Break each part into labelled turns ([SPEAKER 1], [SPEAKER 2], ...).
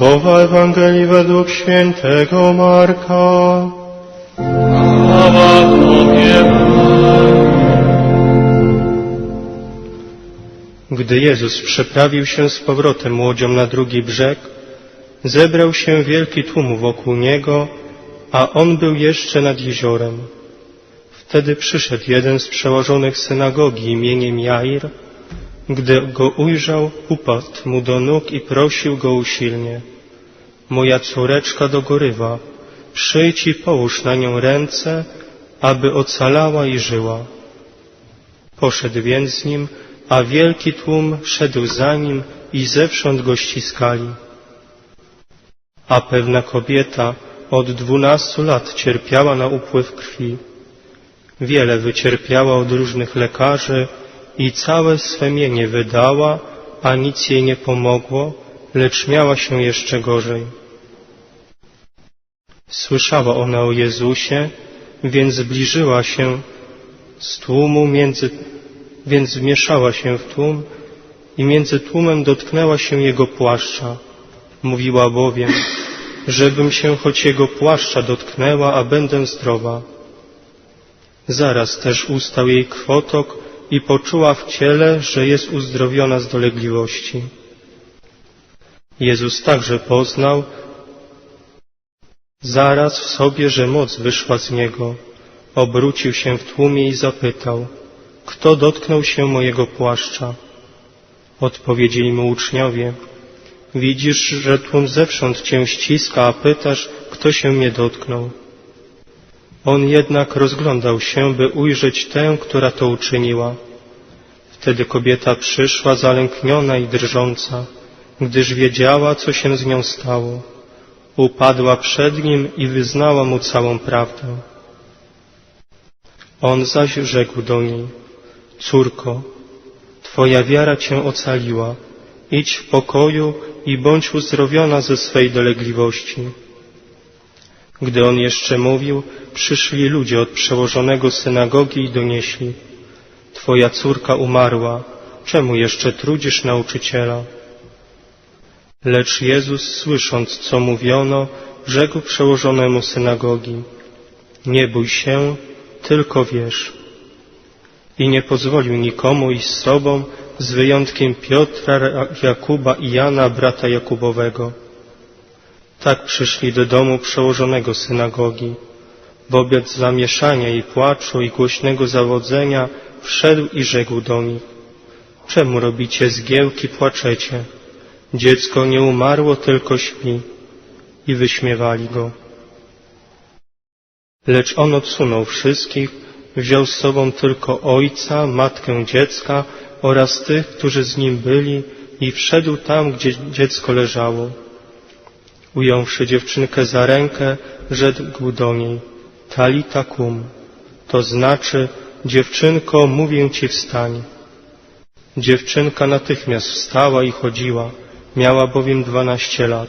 [SPEAKER 1] Słowa Ewangelii według świętego Marka.
[SPEAKER 2] Chwała Tobie,
[SPEAKER 1] Gdy Jezus przeprawił się z powrotem łodzią na drugi brzeg, zebrał się wielki tłum wokół Niego, a On był jeszcze nad jeziorem. Wtedy przyszedł jeden z przełożonych synagogi imieniem Jair. Gdy go ujrzał, upadł mu do nóg i prosił go usilnie. Moja córeczka dogorywa, przyjdź i połóż na nią ręce, aby ocalała i żyła. Poszedł więc z nim, a wielki tłum szedł za nim i zewsząd go ściskali. A pewna kobieta od dwunastu lat cierpiała na upływ krwi. Wiele wycierpiała od różnych lekarzy i całe swe mienie wydała, a nic jej nie pomogło, lecz miała się jeszcze gorzej. Słyszała ona o Jezusie, więc zbliżyła się z tłumu między, więc wmieszała się w tłum i między tłumem dotknęła się jego płaszcza. Mówiła bowiem, żebym się choć jego płaszcza dotknęła, a będę zdrowa. Zaraz też ustał jej krwotok i poczuła w ciele, że jest uzdrowiona z dolegliwości. Jezus także poznał zaraz w sobie, że moc wyszła z niego. Obrócił się w tłumie i zapytał, kto dotknął się mojego płaszcza? Odpowiedzieli mu uczniowie, widzisz, że tłum zewsząd cię ściska, a pytasz, kto się mnie dotknął. On jednak rozglądał się, by ujrzeć tę, która to uczyniła. Wtedy kobieta przyszła zalękniona i drżąca, gdyż wiedziała, co się z nią stało. Upadła przed nim i wyznała mu całą prawdę. On zaś rzekł do niej, Córko, Twoja wiara Cię ocaliła. Idź w pokoju i bądź uzdrowiona ze swej dolegliwości. Gdy on jeszcze mówił, przyszli ludzie od przełożonego synagogi i donieśli, Twoja córka umarła, czemu jeszcze trudzisz nauczyciela? Lecz Jezus, słysząc, co mówiono, rzekł przełożonemu synagogi, Nie bój się, tylko wierz. I nie pozwolił nikomu iść z sobą, z wyjątkiem Piotra, Jakuba i Jana, brata Jakubowego. Tak przyszli do domu przełożonego synagogi. Wobec zamieszania i płaczu i głośnego zawodzenia wszedł i rzekł do nich, czemu robicie zgiełki, płaczecie? Dziecko nie umarło, tylko śpi. I wyśmiewali go. Lecz on odsunął wszystkich, wziął z sobą tylko ojca, matkę dziecka oraz tych, którzy z nim byli i wszedł tam, gdzie dziecko leżało. Ująwszy dziewczynkę za rękę, rzekł do niej, Talita kum, to znaczy, dziewczynko, mówię ci wstań. Dziewczynka natychmiast wstała i chodziła, miała bowiem dwanaście lat.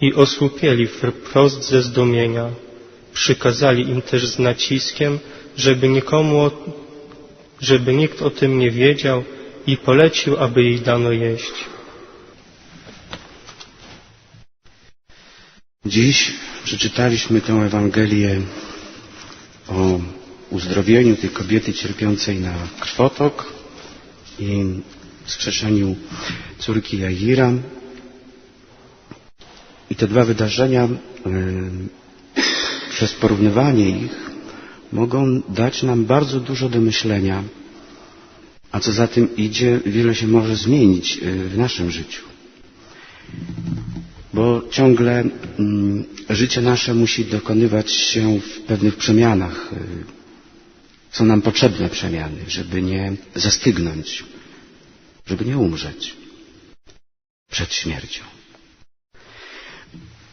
[SPEAKER 1] I osłupieli wprost ze zdumienia. Przykazali im też z naciskiem, żeby nikomu, żeby nikt o tym nie wiedział i polecił, aby jej dano jeść.
[SPEAKER 3] Dziś przeczytaliśmy tę Ewangelię o uzdrowieniu tej kobiety cierpiącej na krwotok i wskrzeszeniu córki Jaira. I te dwa wydarzenia przez porównywanie ich mogą dać nam bardzo dużo do myślenia, a co za tym idzie, wiele się może zmienić w naszym życiu. Bo ciągle mm, życie nasze musi dokonywać się w pewnych przemianach. Są nam potrzebne przemiany, żeby nie zastygnąć, żeby nie umrzeć przed śmiercią.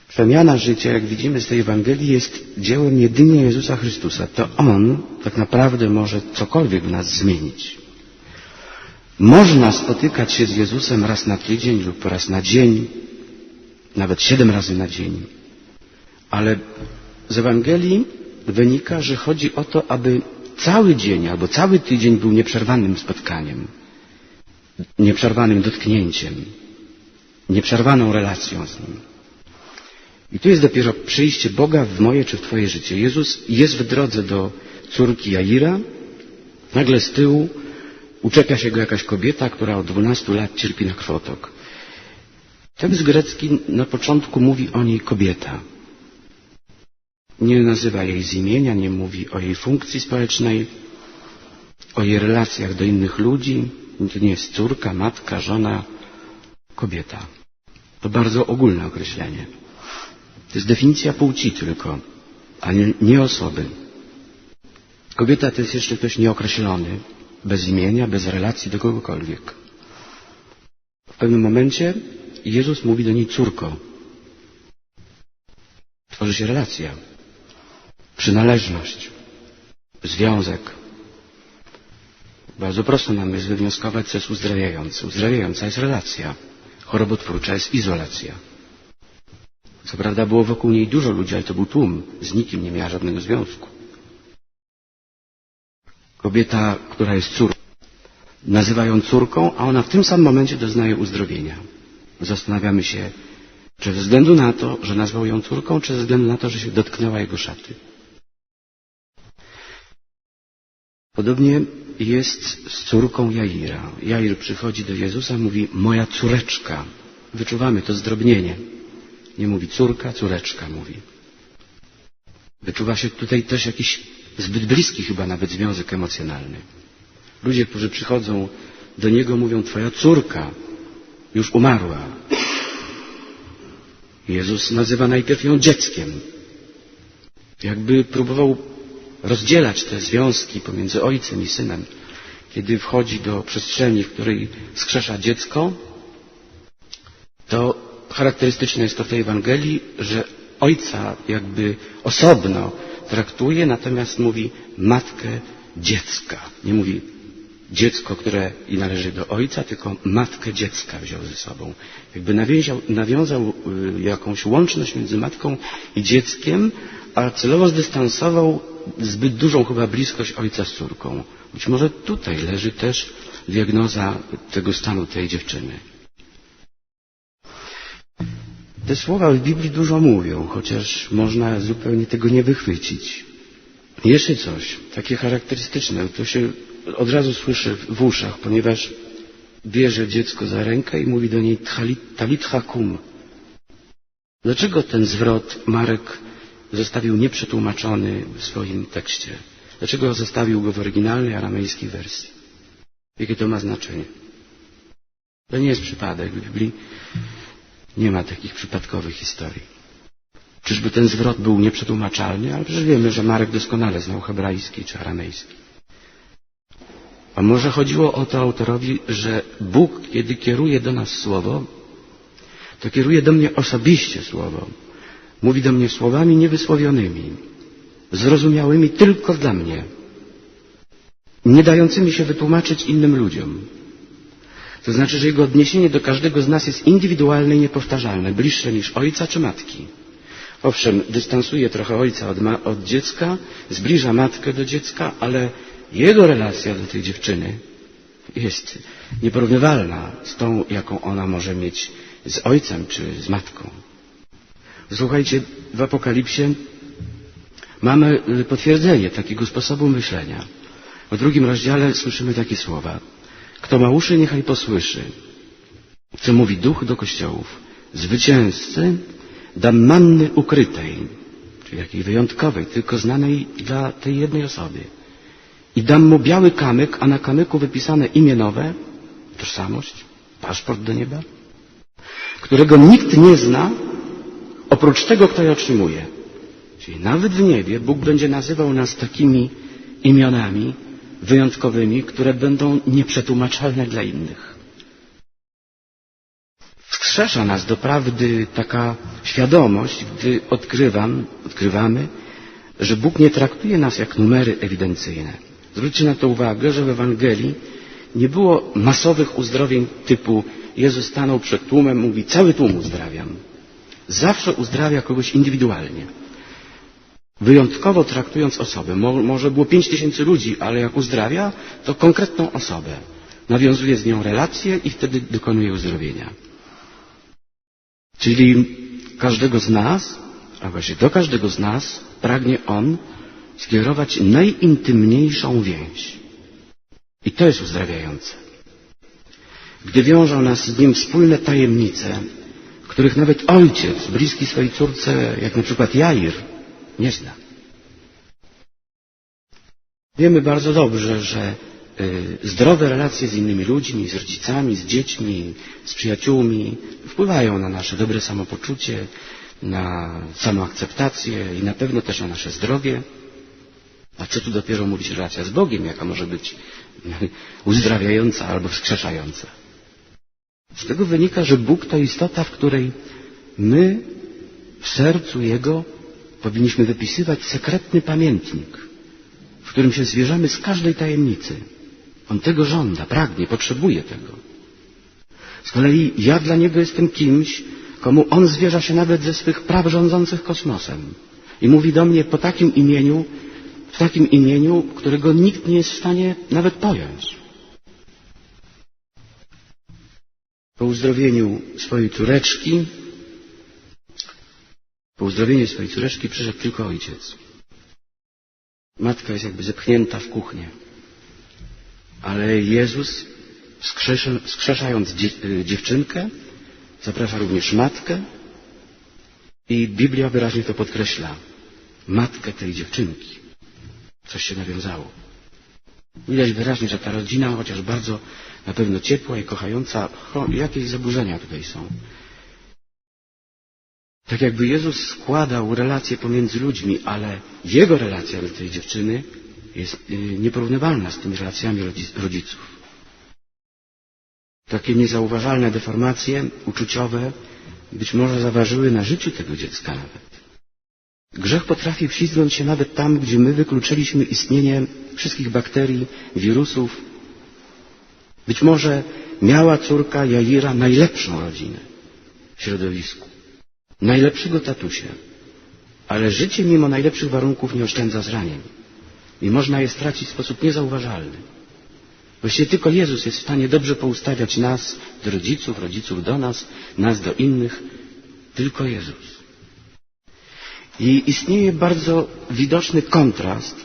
[SPEAKER 3] Przemiana życia, jak widzimy z tej Ewangelii, jest dziełem jedynie Jezusa Chrystusa. To On tak naprawdę może cokolwiek w nas zmienić. Można spotykać się z Jezusem raz na tydzień lub raz na dzień, nawet siedem razy na dzień. Ale z Ewangelii wynika, że chodzi o to, aby cały dzień albo cały tydzień był nieprzerwanym spotkaniem, nieprzerwanym dotknięciem, nieprzerwaną relacją z Nim. I tu jest dopiero przyjście Boga w moje czy w Twoje życie. Jezus jest w drodze do córki Jaira, nagle z tyłu uczepia się go jakaś kobieta, która od 12 lat cierpi na krwotok. Tekst grecki na początku mówi o niej kobieta. Nie nazywa jej z imienia, nie mówi o jej funkcji społecznej, o jej relacjach do innych ludzi. To nie jest córka, matka, żona, kobieta. To bardzo ogólne określenie. To jest definicja płci tylko, a nie, nie osoby. Kobieta to jest jeszcze ktoś nieokreślony, bez imienia, bez relacji do kogokolwiek. W pewnym momencie Jezus mówi do niej córko. Tworzy się relacja, przynależność, związek. Bardzo prosto mamy wywnioskować, co jest uzdrawiające. Uzdrawiająca jest relacja, chorobotwórcza jest izolacja. Co prawda było wokół niej dużo ludzi, ale to był tłum, z nikim nie miała żadnego związku. Kobieta, która jest córką, nazywa ją córką, a ona w tym samym momencie doznaje uzdrowienia. Zastanawiamy się, czy ze względu na to, że nazwał ją córką, czy ze względu na to, że się dotknęła jego szaty. Podobnie jest z córką Jaira. Jair przychodzi do Jezusa, mówi moja córeczka. Wyczuwamy to zdrobnienie. Nie mówi córka, córeczka mówi. Wyczuwa się tutaj też jakiś zbyt bliski chyba nawet związek emocjonalny. Ludzie, którzy przychodzą do niego, mówią twoja córka już umarła. Jezus nazywa najpierw ją dzieckiem. Jakby próbował rozdzielać te związki pomiędzy ojcem i synem. Kiedy wchodzi do przestrzeni, w której skrzesza dziecko, to charakterystyczne jest to w tej Ewangelii, że ojca jakby osobno traktuje, natomiast mówi matkę dziecka. Nie mówi dziecko, które i należy do ojca, tylko matkę dziecka wziął ze sobą. Jakby nawiązał, nawiązał y, jakąś łączność między matką i dzieckiem, a celowo zdystansował zbyt dużą chyba bliskość ojca z córką. Być może tutaj leży też diagnoza tego stanu tej dziewczyny. Te słowa w Biblii dużo mówią, chociaż można zupełnie tego nie wychwycić. Jeszcze coś, takie charakterystyczne, to się od razu słyszy w uszach, ponieważ bierze dziecko za rękę i mówi do niej talit hakum. Dlaczego ten zwrot Marek zostawił nieprzetłumaczony w swoim tekście? Dlaczego zostawił go w oryginalnej aramejskiej wersji? Jakie to ma znaczenie? To nie jest przypadek. W Biblii nie ma takich przypadkowych historii. Czyżby ten zwrot był nieprzetłumaczalny? Ale przecież wiemy, że Marek doskonale znał hebrajski czy aramejski. A może chodziło o to autorowi, że Bóg, kiedy kieruje do nas słowo, to kieruje do mnie osobiście słowo. Mówi do mnie słowami niewysłowionymi, zrozumiałymi tylko dla mnie, nie dającymi się wytłumaczyć innym ludziom. To znaczy, że jego odniesienie do każdego z nas jest indywidualne i niepowtarzalne, bliższe niż ojca czy matki. Owszem, dystansuje trochę ojca od, od dziecka, zbliża matkę do dziecka, ale jego relacja do tej dziewczyny jest nieporównywalna z tą, jaką ona może mieć z ojcem czy z matką. Słuchajcie, w Apokalipsie mamy y, potwierdzenie takiego sposobu myślenia. W drugim rozdziale słyszymy takie słowa. Kto ma uszy, niechaj posłyszy, co mówi duch do kościołów. Zwycięzcy dam manny ukrytej, czyli jakiej wyjątkowej, tylko znanej dla tej jednej osoby. I dam mu biały kamyk, a na kamyku wypisane imię nowe, tożsamość, paszport do nieba, którego nikt nie zna, oprócz tego, kto je otrzymuje. Czyli nawet w niebie Bóg będzie nazywał nas takimi imionami wyjątkowymi, które będą nieprzetłumaczalne dla innych. Wskrzesza nas doprawdy taka świadomość, gdy odkrywam, odkrywamy, że Bóg nie traktuje nas jak numery ewidencyjne. Zwróćcie na to uwagę, że w Ewangelii nie było masowych uzdrowień typu Jezus stanął przed tłumem, mówi cały tłum uzdrawiam. Zawsze uzdrawia kogoś indywidualnie. Wyjątkowo traktując osobę. Mo- może było pięć tysięcy ludzi, ale jak uzdrawia, to konkretną osobę. Nawiązuje z nią relacje i wtedy dokonuje uzdrowienia. Czyli każdego z nas, a właśnie do każdego z nas pragnie On skierować najintymniejszą więź. I to jest uzdrawiające. Gdy wiążą nas z Nim wspólne tajemnice, których nawet ojciec, bliski swojej córce, jak na przykład Jair, nie zna. Wiemy bardzo dobrze, że y, zdrowe relacje z innymi ludźmi, z rodzicami, z dziećmi, z przyjaciółmi wpływają na nasze dobre samopoczucie, na samoakceptację i na pewno też na nasze zdrowie. A co tu dopiero mówić relacja z Bogiem, jaka może być uzdrawiająca albo wskrzeszająca. Z tego wynika, że Bóg to istota, w której my w sercu Jego powinniśmy wypisywać sekretny pamiętnik, w którym się zwierzamy z każdej tajemnicy. On tego żąda, pragnie, potrzebuje tego. Z kolei ja dla Niego jestem kimś, komu On zwierza się nawet ze swych praw rządzących kosmosem. I mówi do mnie po takim imieniu, w takim imieniu, którego nikt nie jest w stanie nawet pojąć. Po uzdrowieniu swojej córeczki, po uzdrowieniu swojej córeczki przyszedł tylko ojciec. Matka jest jakby zepchnięta w kuchnię. Ale Jezus, dzie- y, dziewczynkę, zaprasza również matkę i Biblia wyraźnie to podkreśla. Matkę tej dziewczynki. Coś się nawiązało. Widać wyraźnie, że ta rodzina, chociaż bardzo na pewno ciepła i kochająca, jakieś zaburzenia tutaj są. Tak jakby Jezus składał relacje pomiędzy ludźmi, ale Jego relacja do tej dziewczyny jest y, nieporównywalna z tymi relacjami rodzi- rodziców. Takie niezauważalne deformacje uczuciowe być może zaważyły na życiu tego dziecka nawet. Grzech potrafi wślizgnąć się nawet tam, gdzie my wykluczyliśmy istnienie wszystkich bakterii, wirusów. Być może miała córka Jaira najlepszą rodzinę w środowisku, najlepszego tatusia, ale życie mimo najlepszych warunków nie oszczędza zranień i można je stracić w sposób niezauważalny. Właściwie tylko Jezus jest w stanie dobrze poustawiać nas do rodziców, rodziców do nas, nas do innych. Tylko Jezus. I istnieje bardzo widoczny kontrast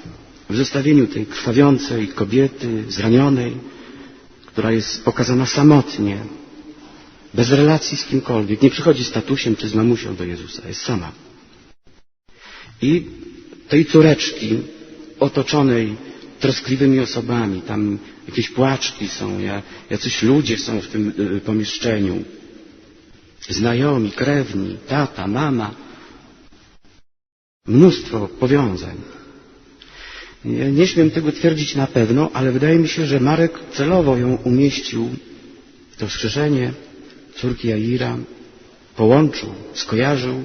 [SPEAKER 3] w zestawieniu tej krwawiącej kobiety, zranionej, która jest pokazana samotnie, bez relacji z kimkolwiek, nie przychodzi z tatusiem czy z mamusią do Jezusa, jest sama. I tej córeczki otoczonej troskliwymi osobami, tam jakieś płaczki są, ja- jacyś ludzie są w tym y, pomieszczeniu, znajomi, krewni, tata, mama, mnóstwo powiązań. Nie, nie śmiem tego twierdzić na pewno, ale wydaje mi się, że Marek celowo ją umieścił, to wskrzeszenie córki Jaira, połączył, skojarzył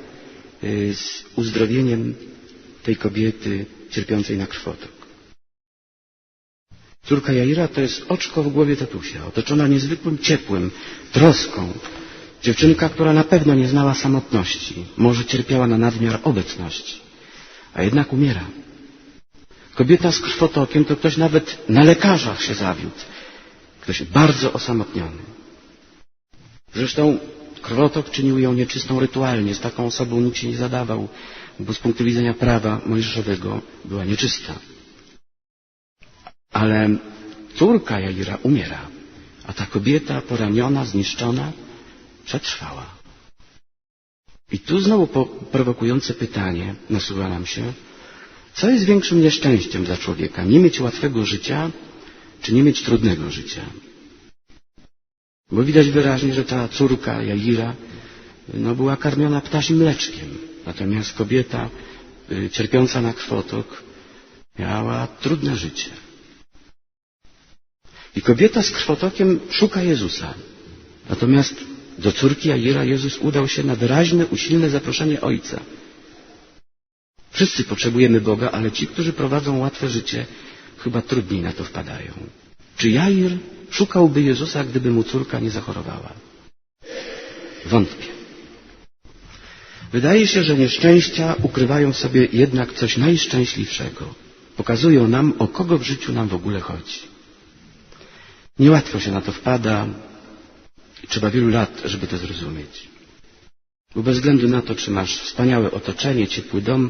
[SPEAKER 3] y, z uzdrowieniem tej kobiety cierpiącej na krwotok. Córka Jaira to jest oczko w głowie tatusia, otoczona niezwykłym ciepłem, troską. Dziewczynka, która na pewno nie znała samotności, może cierpiała na nadmiar obecności, a jednak umiera. Kobieta z krwotokiem to ktoś nawet na lekarzach się zawiódł. Ktoś bardzo osamotniony. Zresztą krwotok czynił ją nieczystą rytualnie. Z taką osobą nikt się nie zadawał, bo z punktu widzenia prawa mojżeszowego była nieczysta. Ale córka Jaira umiera, a ta kobieta poraniona, zniszczona, przetrwała. I tu znowu prowokujące pytanie nasuwa nam się, co jest większym nieszczęściem dla człowieka? Nie mieć łatwego życia, czy nie mieć trudnego życia? Bo widać wyraźnie, że ta córka Jaira no, była karmiona ptasim mleczkiem, natomiast kobieta y, cierpiąca na krwotok miała trudne życie. I kobieta z krwotokiem szuka Jezusa. Natomiast do córki Jaira Jezus udał się na wyraźne, usilne zaproszenie Ojca. Wszyscy potrzebujemy Boga, ale ci, którzy prowadzą łatwe życie, chyba trudniej na to wpadają. Czy Jair szukałby Jezusa, gdyby mu córka nie zachorowała? Wątpię. Wydaje się, że nieszczęścia ukrywają w sobie jednak coś najszczęśliwszego. Pokazują nam, o kogo w życiu nam w ogóle chodzi. Niełatwo się na to wpada trzeba wielu lat, żeby to zrozumieć. Bo bez względu na to, czy masz wspaniałe otoczenie, ciepły dom,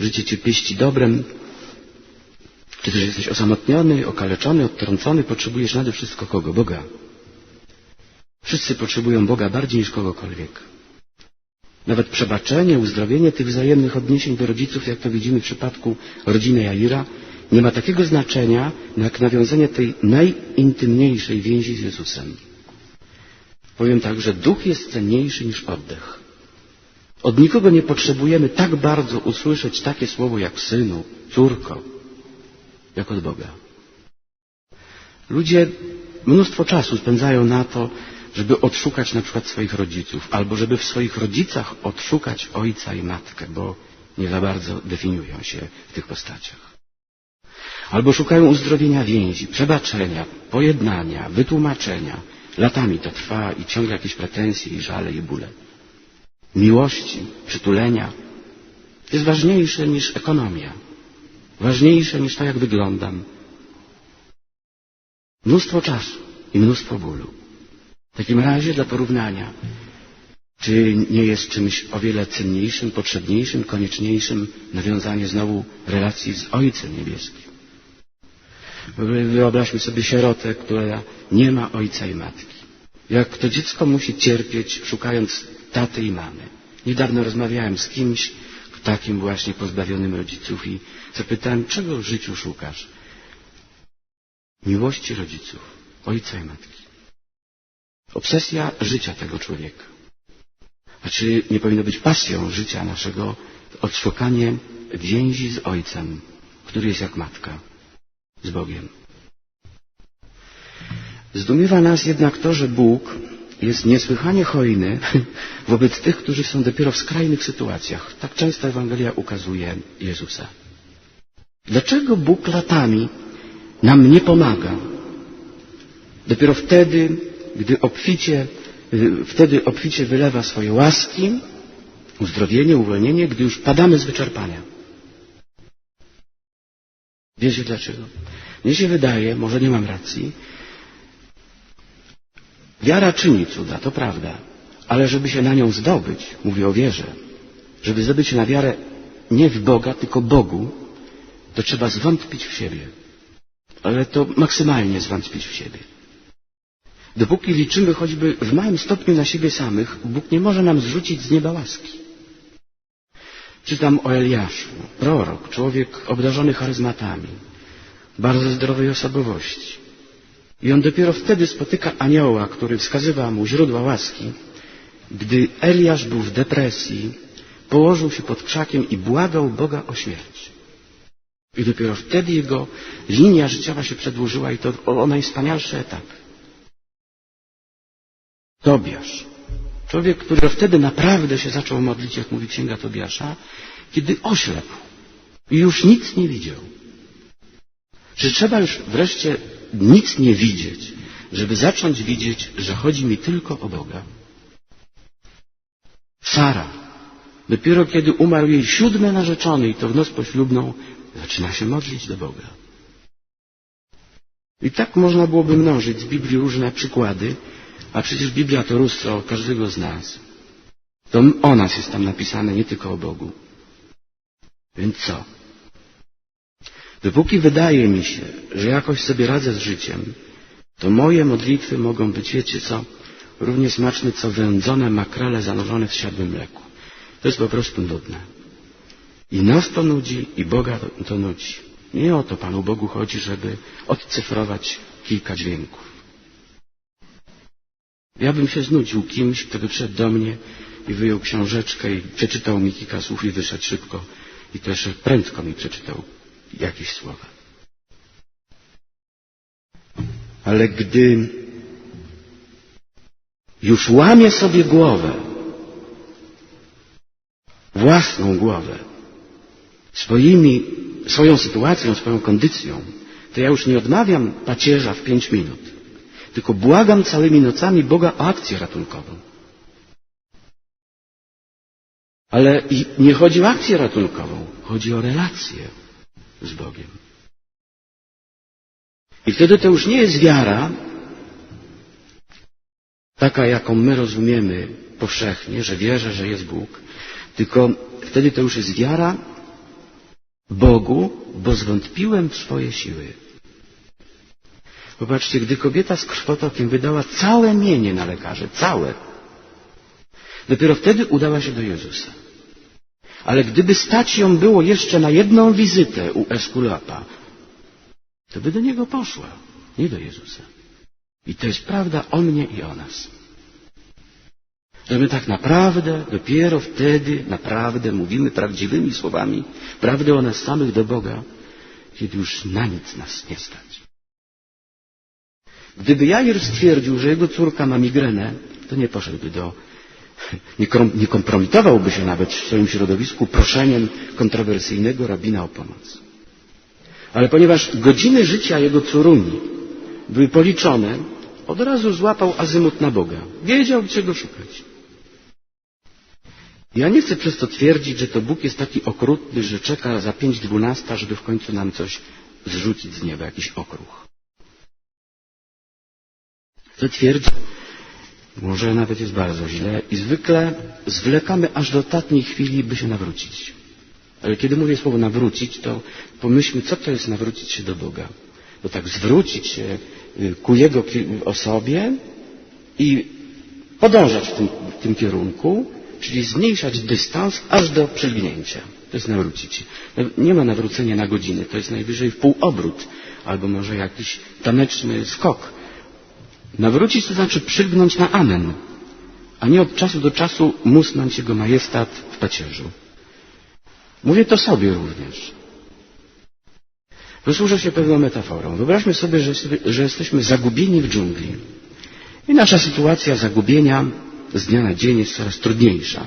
[SPEAKER 3] życie cię pieści dobrem, czy też jesteś osamotniony, okaleczony, odtrącony, potrzebujesz nade wszystko kogo? Boga. Wszyscy potrzebują Boga bardziej niż kogokolwiek. Nawet przebaczenie, uzdrowienie tych wzajemnych odniesień do rodziców, jak to widzimy w przypadku rodziny Jaira, nie ma takiego znaczenia jak nawiązanie tej najintymniejszej więzi z Jezusem. Powiem tak, że duch jest cenniejszy niż oddech. Od nikogo nie potrzebujemy tak bardzo usłyszeć takie słowo jak synu, córko, jak od Boga. Ludzie mnóstwo czasu spędzają na to, żeby odszukać na przykład swoich rodziców, albo żeby w swoich rodzicach odszukać ojca i matkę, bo nie za bardzo definiują się w tych postaciach. Albo szukają uzdrowienia więzi, przebaczenia, pojednania, wytłumaczenia. Latami to trwa i ciągle jakieś pretensje i żale i bóle. Miłości, przytulenia jest ważniejsze niż ekonomia. Ważniejsze niż to, jak wyglądam. Mnóstwo czasu i mnóstwo bólu. W takim razie dla porównania, czy nie jest czymś o wiele cenniejszym, potrzebniejszym, konieczniejszym nawiązanie znowu relacji z Ojcem Niebieskim? Wyobraźmy sobie sierotę, która nie ma ojca i matki. Jak to dziecko musi cierpieć, szukając taty i mamy. Niedawno rozmawiałem z kimś takim właśnie pozbawionym rodziców i zapytałem, czego w życiu szukasz? Miłości rodziców, ojca i matki. Obsesja życia tego człowieka. A czy nie powinno być pasją życia naszego odszukanie więzi z ojcem, który jest jak matka, z Bogiem? Zdumiewa nas jednak to, że Bóg jest niesłychanie hojny wobec tych, którzy są dopiero w skrajnych sytuacjach. Tak często Ewangelia ukazuje Jezusa. Dlaczego Bóg latami nam nie pomaga? Dopiero wtedy, gdy obficie, wtedy obficie wylewa swoje łaski, uzdrowienie, uwolnienie, gdy już padamy z wyczerpania. Wiecie dlaczego? Mnie się wydaje, może nie mam racji, Wiara czyni cuda, to prawda, ale żeby się na nią zdobyć, mówię o wierze, żeby zdobyć się na wiarę nie w Boga, tylko Bogu, to trzeba zwątpić w siebie. Ale to maksymalnie zwątpić w siebie. Dopóki liczymy choćby w małym stopniu na siebie samych, Bóg nie może nam zrzucić z nieba łaski. Czytam o Eliaszu, prorok, człowiek obdarzony charyzmatami, bardzo zdrowej osobowości. I on dopiero wtedy spotyka anioła, który wskazywa mu źródła łaski, gdy Eliasz był w depresji, położył się pod krzakiem i błagał Boga o śmierć. I dopiero wtedy jego linia życiowa się przedłużyła i to o najwspanialszy etap. Tobiasz. Człowiek, który wtedy naprawdę się zaczął modlić, jak mówi księga Tobiasza, kiedy oślepł i już nic nie widział. Czy trzeba już wreszcie nic nie widzieć, żeby zacząć widzieć, że chodzi mi tylko o Boga? Sara, dopiero kiedy umarł jej siódmy narzeczony i to w noc poślubną, zaczyna się modlić do Boga. I tak można byłoby mnożyć z Biblii różne przykłady, a przecież Biblia to lustro każdego z nas. To o nas jest tam napisane, nie tylko o Bogu. Więc co? Dopóki wydaje mi się, że jakoś sobie radzę z życiem, to moje modlitwy mogą być, wiecie co, równie smaczne co wędzone makrele zanurzone w siadłym mleku. To jest po prostu nudne. I nas to nudzi, i Boga to, nudzi. Nie o to Panu Bogu chodzi, żeby odcyfrować kilka dźwięków. Ja bym się znudził kimś, kto by przyszedł do mnie i wyjął książeczkę i przeczytał mi kilka słów i wyszedł szybko. I też prędko mi przeczytał jakieś słowa. Ale gdy już łamie sobie głowę, własną głowę, swoimi, swoją sytuacją, swoją kondycją, to ja już nie odmawiam pacierza w pięć minut, tylko błagam całymi nocami Boga o akcję ratunkową. Ale nie chodzi o akcję ratunkową, chodzi o relację z Bogiem. I wtedy to już nie jest wiara, taka jaką my rozumiemy powszechnie, że wierzę, że jest Bóg, tylko wtedy to już jest wiara Bogu, bo zwątpiłem w swoje siły. Popatrzcie, gdy kobieta z krwotokiem wydała całe mienie na lekarze, całe, dopiero wtedy udała się do Jezusa. Ale gdyby stać ją było jeszcze na jedną wizytę u Eskulapa, to by do niego poszła, nie do Jezusa. I to jest prawda o mnie i o nas. Że my tak naprawdę dopiero wtedy naprawdę mówimy prawdziwymi słowami prawdę o nas samych do Boga, kiedy już na nic nas nie stać. Gdyby Jair stwierdził, że jego córka ma migrenę, to nie poszedłby do, nie, kompromitowałby się nawet w swoim środowisku proszeniem kontrowersyjnego rabina o pomoc. Ale ponieważ godziny życia jego córuni były policzone, od razu złapał azymut na Boga. Wiedział, czego szukać. Ja nie chcę przez to twierdzić, że to Bóg jest taki okrutny, że czeka za pięć dwunasta, żeby w końcu nam coś zrzucić z nieba, jakiś okruch. Chcę twierdzić, może nawet jest bardzo źle i zwykle zwlekamy aż do ostatniej chwili, by się nawrócić. Ale kiedy mówię słowo nawrócić, to pomyślmy, co to jest nawrócić się do Boga. Bo tak zwrócić się y, ku Jego osobie i podążać w tym, w tym kierunku, czyli zmniejszać dystans aż do przylgnięcia. To jest nawrócić się. No, Nie ma nawrócenia na godzinę, to jest najwyżej w półobrót, albo może jakiś taneczny skok. Nawrócić to znaczy przylgnąć na amen, a nie od czasu do czasu musnąć Jego majestat w pacierzu. Mówię to sobie również. Posłużę się pewną metaforą. Wyobraźmy sobie, że, że jesteśmy zagubieni w dżungli. I nasza sytuacja zagubienia z dnia na dzień jest coraz trudniejsza.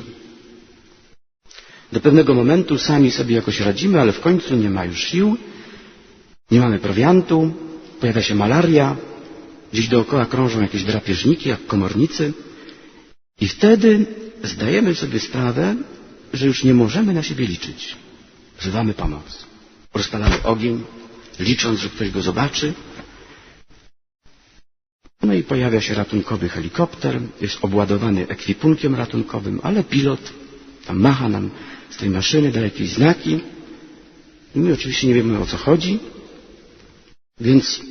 [SPEAKER 3] Do pewnego momentu sami sobie jakoś radzimy, ale w końcu nie ma już sił, nie mamy prowiantu, pojawia się malaria, gdzieś dookoła krążą jakieś drapieżniki, jak komornicy. I wtedy zdajemy sobie sprawę, że już nie możemy na siebie liczyć. Wzywamy pomoc. Rozpalamy ogień, licząc, że ktoś go zobaczy. No i pojawia się ratunkowy helikopter, jest obładowany ekwipunkiem ratunkowym, ale pilot tam macha nam z tej maszyny, da jakieś znaki. I my oczywiście nie wiemy o co chodzi, więc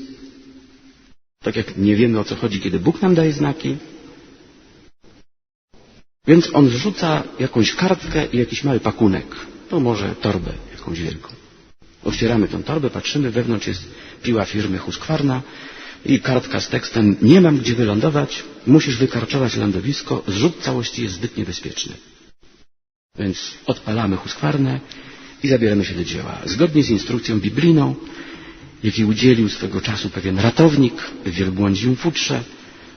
[SPEAKER 3] tak jak nie wiemy o co chodzi, kiedy Bóg nam daje znaki, więc on zrzuca jakąś kartkę i jakiś mały pakunek. To może torbę jakąś wielką. Otwieramy tą torbę, patrzymy, wewnątrz jest piła firmy Husqvarna i kartka z tekstem nie mam gdzie wylądować, musisz wykarczować lądowisko, zrzut całości jest zbyt niebezpieczny. Więc odpalamy Husqvarnę i zabieramy się do dzieła. Zgodnie z instrukcją biblijną, jakiej udzielił swego czasu pewien ratownik w wielbłądzim futrze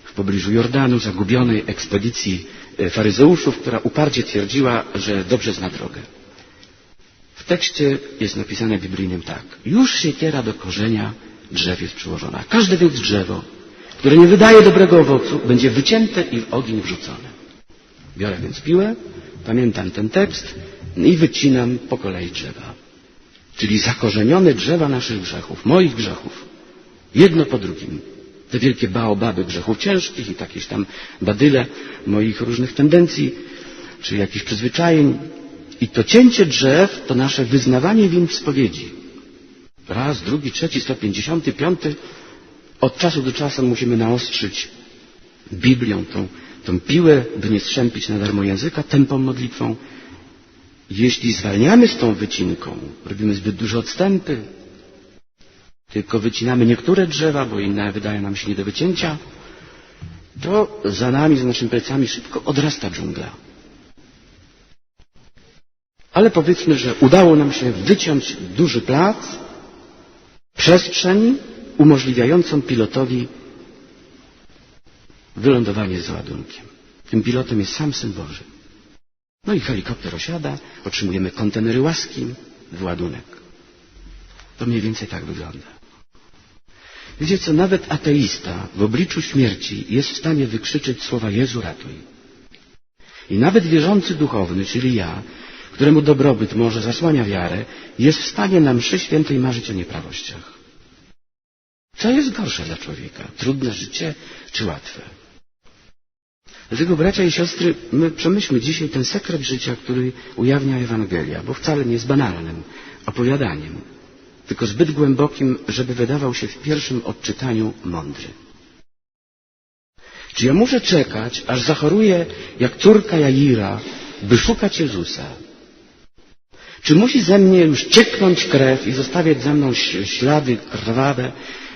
[SPEAKER 3] w pobliżu Jordanu, zagubionej ekspedycji e, faryzeuszów, która uparcie twierdziła, że dobrze zna drogę. W tekście jest napisane biblijnym tak. Już siekiera do korzenia drzew jest przyłożona. Każde więc drzewo, które nie wydaje dobrego owocu, będzie wycięte i w ogień wrzucone. Biorę więc piłę, pamiętam ten tekst i wycinam po kolei drzewa. Czyli zakorzenione drzewa naszych grzechów, moich grzechów. Jedno po drugim. Te wielkie baobaby grzechów ciężkich i jakieś tam badyle moich różnych tendencji, czy jakichś przyzwyczajeń. I to cięcie drzew to nasze wyznawanie win w spowiedzi. Raz, drugi, trzeci, 155. Od czasu do czasu musimy naostrzyć Biblią tą, tą piłę, by nie strzępić na darmo języka, tępą modlitwą. Jeśli zwalniamy z tą wycinką, robimy zbyt duże odstępy, tylko wycinamy niektóre drzewa, bo inne wydają nam się nie do wycięcia, to za nami, za naszymi plecami szybko odrasta dżungla. Ale powiedzmy, że udało nam się wyciąć duży plac, przestrzeń umożliwiającą pilotowi wylądowanie z ładunkiem. Tym pilotem jest sam Syn Boży. No i helikopter osiada, otrzymujemy kontenery łaski, wyładunek. To mniej więcej tak wygląda. Wiecie co, nawet ateista w obliczu śmierci jest w stanie wykrzyczeć słowa Jezu ratuj. I nawet wierzący duchowny, czyli ja, któremu dobrobyt może zasłania wiarę, jest w stanie na mszy świętej marzyć o nieprawościach. Co jest gorsze dla człowieka? Trudne życie czy łatwe? Dlatego, bracia i siostry, my przemyślmy dzisiaj ten sekret życia, który ujawnia Ewangelia, bo wcale nie jest banalnym opowiadaniem, tylko zbyt głębokim, żeby wydawał się w pierwszym odczytaniu mądry. Czy ja muszę czekać, aż zachoruję jak córka Jaira, by szukać Jezusa? Czy musi ze mnie już cieknąć krew i zostawiać ze mną ślady krwawe,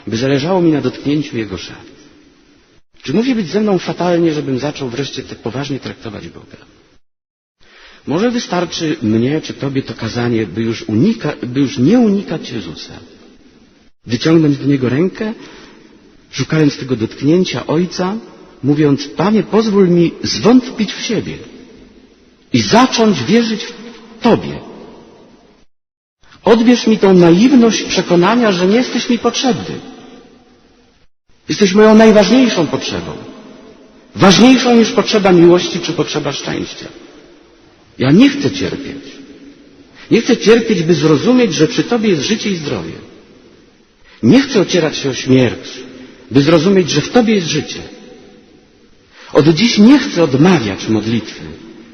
[SPEAKER 3] by zależało mi na dotknięciu Jego szat? Czy musi być ze mną fatalnie, żebym zaczął wreszcie tak poważnie traktować Boga? Może wystarczy mnie czy Tobie to kazanie, by już, unika, by już nie unikać Jezusa. Wyciągnąć do Niego rękę, szukając tego dotknięcia Ojca, mówiąc, Panie, pozwól mi zwątpić w siebie i zacząć wierzyć w Tobie. Odbierz mi tą naiwność przekonania, że nie jesteś mi potrzebny. Jesteś moją najważniejszą potrzebą. Ważniejszą niż potrzeba miłości czy potrzeba szczęścia. Ja nie chcę cierpieć. Nie chcę cierpieć, by zrozumieć, że przy Tobie jest życie i zdrowie. Nie chcę ocierać się o śmierć, by zrozumieć, że w Tobie jest życie. Od dziś nie chcę odmawiać modlitwy,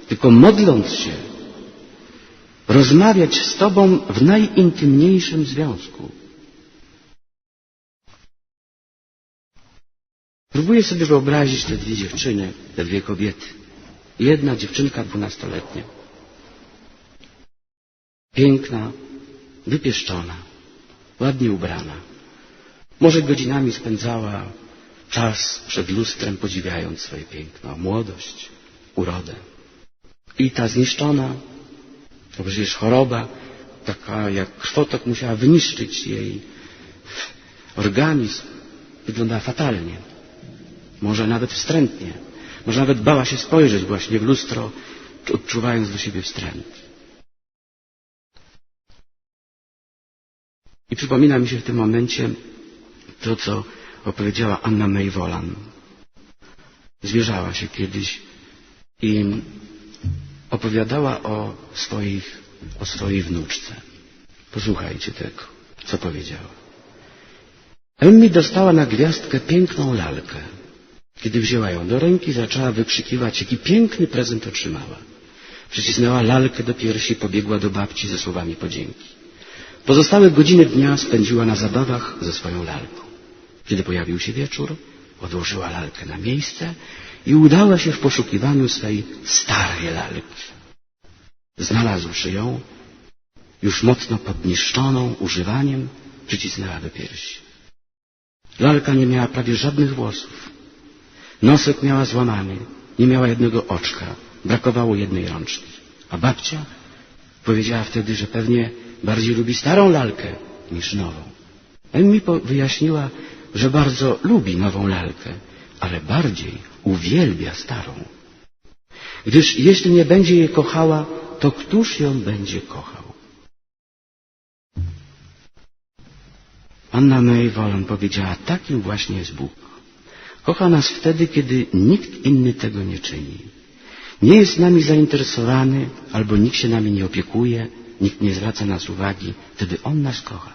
[SPEAKER 3] tylko modląc się, rozmawiać z Tobą w najintymniejszym związku. Próbuję sobie wyobrazić te dwie dziewczyny, te dwie kobiety. Jedna dziewczynka dwunastoletnia. Piękna, wypieszczona, ładnie ubrana. Może godzinami spędzała czas przed lustrem, podziwiając swoje piękno, młodość, urodę. I ta zniszczona, to przecież choroba, taka jak krwotok musiała wyniszczyć jej organizm. Wyglądała fatalnie. Może nawet wstrętnie. Może nawet bała się spojrzeć właśnie w lustro, odczuwając do siebie wstręt. I przypomina mi się w tym momencie to, co opowiedziała Anna May Wolan. Zwierzała się kiedyś i opowiadała o, swoich, o swojej wnuczce. Posłuchajcie tego, co powiedziała. Emmy dostała na gwiazdkę piękną lalkę. Kiedy wzięła ją do ręki, zaczęła wykrzykiwać, jaki piękny prezent otrzymała. Przycisnęła lalkę do piersi i pobiegła do babci ze słowami podzięki. Pozostałe godziny dnia spędziła na zabawach ze swoją lalką. Kiedy pojawił się wieczór, odłożyła lalkę na miejsce i udała się w poszukiwaniu swej starej lalki. Znalazłszy ją, już mocno podniszczoną używaniem, przycisnęła do piersi. Lalka nie miała prawie żadnych włosów. Nosek miała złamany, nie miała jednego oczka, brakowało jednej rączki. A babcia powiedziała wtedy, że pewnie bardziej lubi starą lalkę niż nową. Emmi wyjaśniła, że bardzo lubi nową lalkę, ale bardziej uwielbia starą. Gdyż jeśli nie będzie jej kochała, to któż ją będzie kochał? Anna May Wolon powiedziała, takim właśnie jest Bóg. Kocha nas wtedy, kiedy nikt inny tego nie czyni. Nie jest nami zainteresowany, albo nikt się nami nie opiekuje, nikt nie zwraca nas uwagi, wtedy On nas kocha.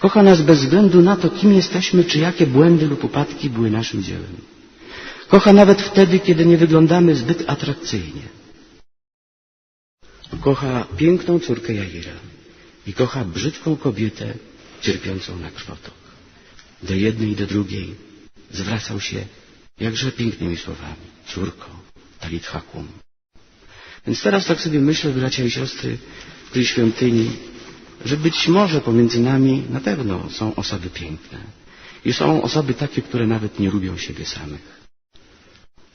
[SPEAKER 3] Kocha nas bez względu na to, kim jesteśmy, czy jakie błędy lub upadki były naszym dziełem. Kocha nawet wtedy, kiedy nie wyglądamy zbyt atrakcyjnie. Kocha piękną córkę Jaira i kocha brzydką kobietę cierpiącą na krwotok. Do jednej i do drugiej zwracał się jakże pięknymi słowami. Córko, talit hakum. Więc teraz tak sobie myślę, bracia i siostry, w tej świątyni, że być może pomiędzy nami na pewno są osoby piękne. I są osoby takie, które nawet nie lubią siebie samych.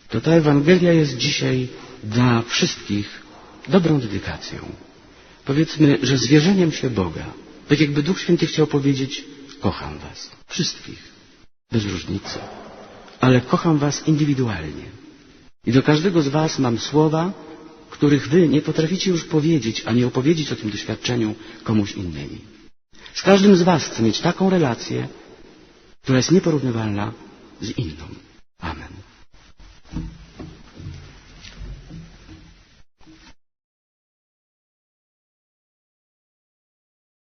[SPEAKER 3] To ta Ewangelia jest dzisiaj dla wszystkich dobrą dedykacją. Powiedzmy, że zwierzeniem się Boga. Tak jakby Duch Święty chciał powiedzieć, kocham was. Wszystkich. Bez różnicy. Ale kocham was indywidualnie. I do każdego z was mam słowa, których wy nie potraficie już powiedzieć, ani opowiedzieć o tym doświadczeniu komuś innemu. Z każdym z was chcę mieć taką relację, która jest nieporównywalna z inną.